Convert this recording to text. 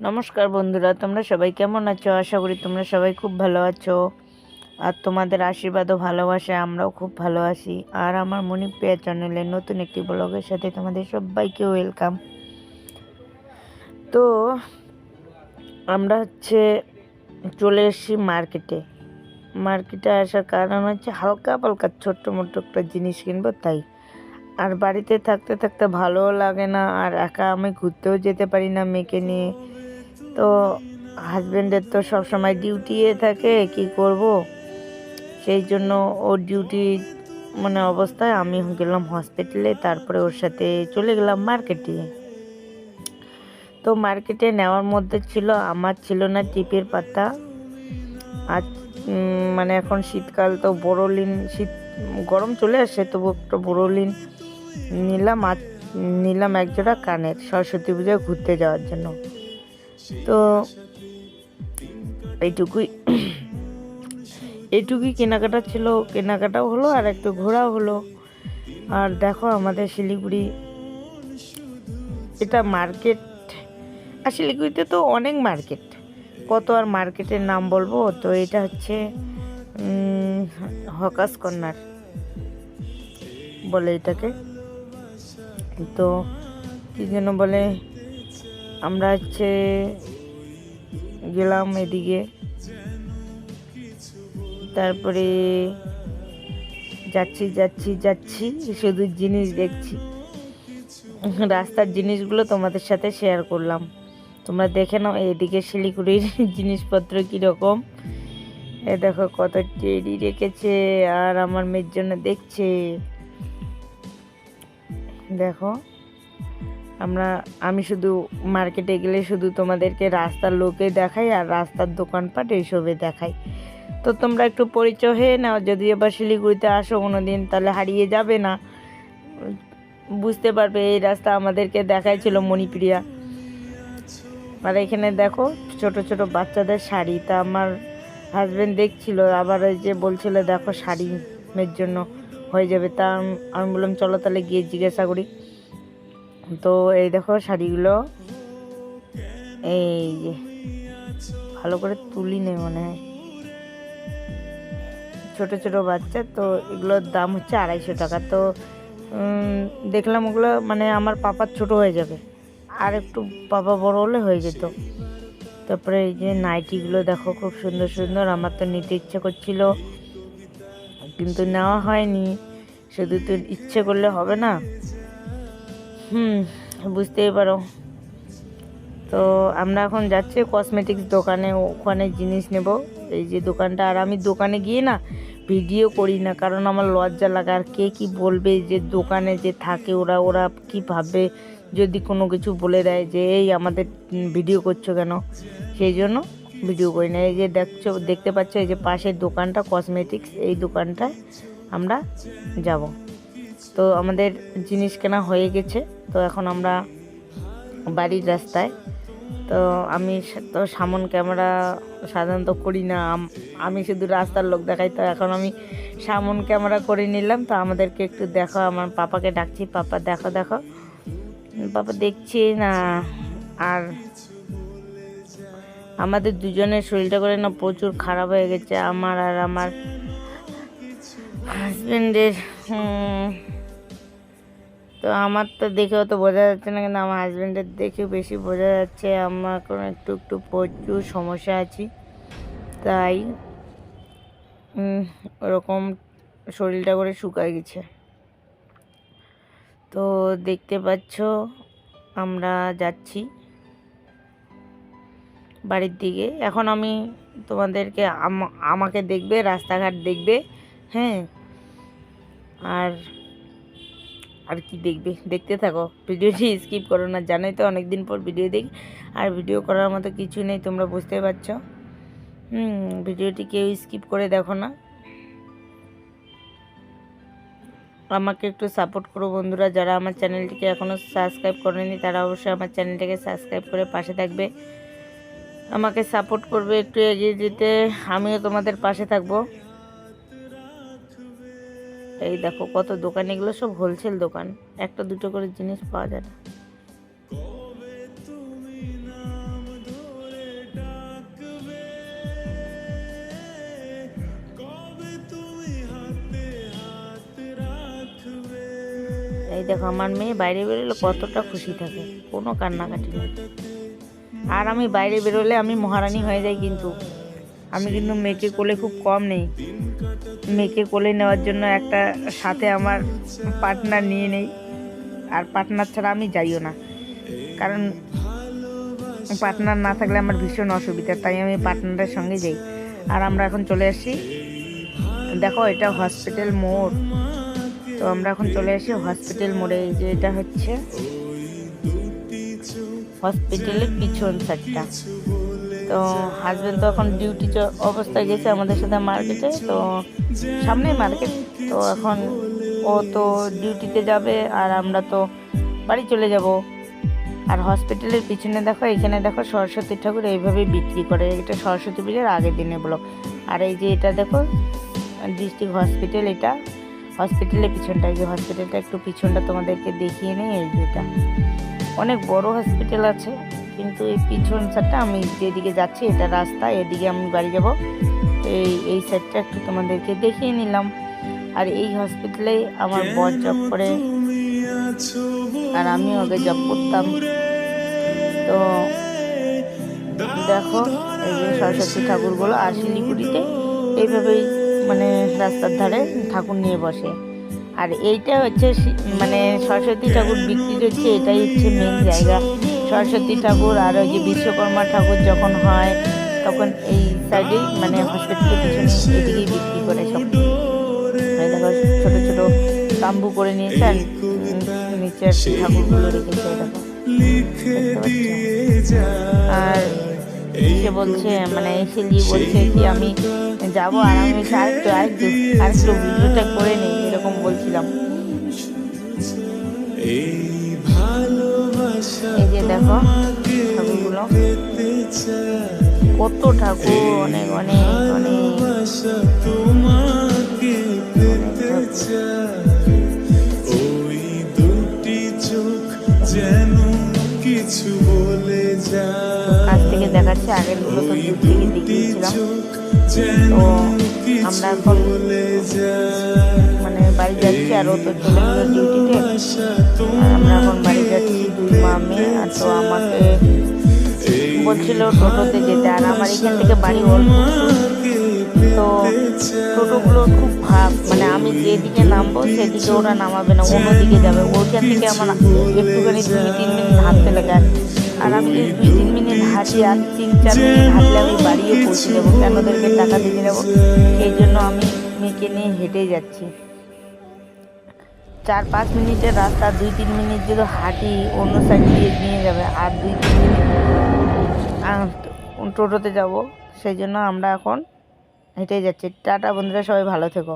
নমস্কার বন্ধুরা, তোমরা সবাই কেমন আছো? আশা করি তোমরা সবাই খুব ভালো আছো। আর তোমাদের আশীর্বাদ ও ভালোবাসায় আমরাও খুব ভালো আছি। আর আমার মণিপ্রিয়া চ্যানেলের নতুন একটি ব্লগের সাথে তোমাদের সবাইকে ওয়েলকাম। তো, আমরা হচ্ছে চলে এসেছি মার্কেটে। মার্কেটে আসার কারণ হচ্ছে হালকা পালকা ছোট্ট মোটো একটা জিনিস কিনবো, তাই। আর বাড়িতে থাকতে থাকতে ভালোও লাগে না, আর একা আমি ঘুরতেও যেতে পারি না মেয়েকে নিয়ে। তো হাজব্যান্ডের তো সব সময় ডিউটি থাকে, কি করব? সেই জন্য ওর ডিউটি মানে অবস্থায় আমি গেলাম হসপিটালে তারপরে ওর সাথে চলে গেলাম মার্কেটে তো মার্কেটে নেওয়ার মধ্যে ছিল, আমার ছিল না টিপের পাতা। আর মানে এখন শীতকাল, তো বড়লিন শীত, গরম চলে আসে, তবু একটা বড়লিন নিলাম আর নিলাম একজোড়া কানের, সরস্বতী পুজোয় ঘুরতে যাওয়ার জন্য। তো এইটুকুই। এইটুকুই কেনাকাটা ছিল, কেনাকাটাও হলো আর একটু ঘোরাও হলো। আর দেখো আমাদের শিলিগুড়ি, এটা মার্কেট। আর শিলিগুড়িতে তো অনেক মার্কেট। কত আর মার্কেটের নাম বলব? তো এটা হচ্ছে হকাস কর্নার বলে এটাকে। তো কী যেন বলে আমরা হচ্ছে গেলাম এদিকে। তারপরে যাচ্ছি যাচ্ছি যাচ্ছি, শুধু জিনিস দেখছি। রাস্তার জিনিসগুলো তোমাদের সাথে শেয়ার করলাম। তোমরা দেখে নাও এদিকে শিলিগুড়ির জিনিসপত্র কীরকম। এ দেখো কত টেডি রেখেছে, আর আমার মেয়ের জন্য দেখছে। দেখো। আমরা, আমি শুধু মার্কেটে গেলে শুধু তোমাদেরকে রাস্তার লোকে দেখাই আর রাস্তার দোকানপাট এইসবে দেখাই। তো তোমরা একটু পরিচয় হয়ে নাও, যদি এবার শিলিগুড়িতে আসো কোনো দিন তাহলে হারিয়ে যাবে না। বুঝতে পারবে, এই রাস্তা আমাদেরকে দেখাইছিল মণিপ্রিয়া। আর এখানে দেখো, ছোট ছোট বাচ্চাদের শাড়ি। তা আমার হাজব্যান্ড দেখছিল, আবার ওই যে বলছিল, দেখো শাড়ি জন্য হয়ে যাবে। তা আমি বললাম, চলো তাহলে গিয়ে জিজ্ঞাসা করি। তো এই দেখো শাড়িগুলো। এই যে, ভালো করে তুলি নেই মনে। হয় ছোট ছোট বাচ্চা, তো এগুলোর দাম হচ্ছে আড়াইশো টাকা। তো দেখলাম ওগুলো মানে আমার পাপার ছোট হয়ে যাবে। আর একটু পাপা বড় হলে হয়ে যেত। তারপরে এই যে নাইটিগুলো দেখো খুব সুন্দর সুন্দর। আমার তো নিতে ইচ্ছে করছিল, কিন্তু নেওয়া হয়নি। শুধু তো ইচ্ছে করলে হবে না। হুম, বুঝতেই পারো। তো আমরা এখন যাচ্ছি কসমেটিক্স দোকানে, ওখানে জিনিস নেব। এই যে দোকানটা, আর আমি দোকানে গিয়ে না ভিডিও করি না, কারণ আমার লজ্জা লাগে। আর কে কি বলবে যে দোকানে যে থাকে ওরা ওরা কি ভাববে? যদি কোনো কিছু বলে দেয় যে, এই আমাদের ভিডিও করছ কেন? সেই জন্য ভিডিও করি না। এই যে দেখছ, দেখতে পাচ্ছ, এই যে পাশের দোকানটা কসমেটিক্স এই দোকানটায় আমরা যাব। তো আমাদের জিনিস কেনা হয়ে গেছে। তো এখন আমরা বাড়ির রাস্তায়। তো আমি তো সামন ক্যামেরা সাধারণত করি না। আমি শুধু রাস্তার লোক দেখাই। তো এখন আমি সামন ক্যামেরা করে নিলাম। তো আমাদেরকে একটু দেখো। আমার পাপাকে ডাকছি। পাপা, দেখো দেখো। পাপা দেখছি না। আর আমাদের দুজনের শরীরটা করে না প্রচুর খারাপ হয়ে গেছে। আমার আর আমার হাজবেন্ডের তো আমার তো দেখেও তো বোঝা যাচ্ছে না, কিন্তু আমার হাজব্যান্ডের দেখে বেশি বোঝা যাচ্ছে। আমার কোনো একটু একটু প্রচুর সমস্যা আছি। তাই ওরকম শরীরটা করে শুকায় গেছে। তো দেখতে পাচ্ছ, আমরা যাচ্ছি বাড়ির দিকে। এখন আমি তোমাদেরকে, আম- আমাকে দেখবে, রাস্তাঘাট দেখবে হ্যাঁ? আর আর কি দেখবে? দেখতে থাকো। ভিডিওটি স্কিপ করো না। জানোই তো অনেক দিন পর ভিডিও দেখি। আর ভিডিও করার মতো কিছু নেই, তোমরা বুঝতে পারছ। হুম, ভিডিওটি কেউ স্কিপ করে দেখো না। আমাকে একটু সাপোর্ট করো বন্ধুরা। যারা আমার চ্যানেলটিকে এখনও সাবস্ক্রাইব করেনি, তারা অবশ্যই আমার চ্যানেলটাকে সাবস্ক্রাইব করে পাশে থাকবে। আমাকে সাপোর্ট করবে একটু এগিয়ে যেতে। আমিও তোমাদের পাশে থাকব। এই দেখো কত দোকান, এগুলো সব হোলসেল দোকান। একটা, দুটো করে জিনিস পাওয়া যায় না। এই দেখো, আমার মেয়ে বাইরে বেরোলে কতটা খুশি থাকে। কোনো কান্নাকাটি নেই। আর আমি বাইরে বেরোলে আমি মহারানী হয়ে যাই কিন্তু। আমি কিন্তু মেয়েকে কোলে খুব কম নেই। মেয়েকে কোলে নেওয়ার জন্য একটা সাথে আমার পার্টনার নিয়ে নেই। আর পার্টনার ছাড়া আমি যাইও না। কারণ পার্টনার না থাকলে আমার ভীষণ অসুবিধা তাই আমি পার্টনারের সঙ্গে যাই। আর আমরা এখন চলে আসি। দেখো এটা হসপিটাল মোড়। তো আমরা এখন চলে আসি হসপিটাল মোড়ে। যে এটা হচ্ছে হসপিটালের পিছন সাইডটা তো হাজব্যান্ড তো এখন ডিউটি অবস্থায় গেছে আমাদের সাথে মার্কেটে তো সামনেই মার্কেট তো এখন ও তো ডিউটিতে যাবে আর আমরা তো বাড়ি চলে যাব। আর হসপিটালের পিছনে দেখো, এখানে দেখো সরস্বতী ঠাকুর এইভাবে বিক্রি করে, এটা সরস্বতী পুজোর আগের দিনে ব্লক আর এই যে এটা দেখো ডিস্ট্রিক্ট হসপিটাল এটা হসপিটালের পিছনটা, এই যে হসপিটালটা একটু পিছনটা তোমাদেরকে দেখিয়ে নেই, এই যে এটা। অনেক বড় হসপিটাল আছে। কিন্তু এই পিছন সাইডটা আমি যেদিকে যাচ্ছি এটা রাস্তা এদিকে আমি বাড়ি যাব। এই এই সাইডটা একটু তোমাদেরকে দেখিয়ে নিলাম। আর এই হসপিটালে আমার বর জব করে। আর আমি ওকে জব করতাম। তো দেখো এই যে সরস্বতী ঠাকুরগুলো আর শিলিগুড়িতে এইভাবেই মানে রাস্তার ধারে ঠাকুর নিয়ে বসে। আর এইটা হচ্ছে মানে সরস্বতী ঠাকুর বিক্রি হচ্ছে এটাই হচ্ছে মেন জায়গা। সরস্বতী ঠাকুর আর ওই যে বিশ্বকর্মা ঠাকুর যখন হয়, তখন এই সাইডেই মানে বিক্রি করে সব। দেখো ছোট ছোট তাম্বু করে নিয়েছে আর নিচের ঠাকুরগুলো রেখেছে আর সে বলছে মানে গিয়ে বলছে কি, আমি যাব আর আমি আরেকটু আরেকটু আরেকটু ভিডিওটা করে নিই, এরকম বলছিলাম। এই যে দেখো ঠাকুরগুলো কত ঠাকুর অনেক অনেক অনেক। কিছু বলে কাছ থেকে দেখাচ্ছে, আগেরগুলো তো আমরা এখন মানে বাড়ি যাচ্ছি আর ও তো চলে গেলো ডিউটিতে। আমরা এখন বাড়ি যাচ্ছি দুই মা মেয়ে আর তো আমাকে বলছিল টোটোতে যেতে। আর আমার এখান থেকে বাড়ি অল্প তো টোটোগুলো খুব ভাব মানে আমি যেদিকে নামবো সেদিকে ওরা নামাবে না, অন্যদিকে যাবে। ওইখান থেকে আমার একটুখানি দুই তিন মিনিট হাঁটতে লাগে। আর আমি যদি দুই তিন মিনিট হাঁটি আর তিন চার মিনিট হাঁটলে আমি বাড়িও পৌঁছে যাব। কেন ওদেরকে টাকা দিতে যাব? সেই জন্য আমি মেয়েকে নিয়ে হেঁটে যাচ্ছি। চার পাঁচ মিনিটের রাস্তা দুই তিন মিনিট যদি হাঁটি, অন্য সাইড দিয়ে নিয়ে যাবে, আর দুই তিন মিনিট টোটোতে যাব, সেই জন্য আমরা এখন হেঁটে যাচ্ছি। টাটা বন্ধুরা, সবাই ভালো থেকো।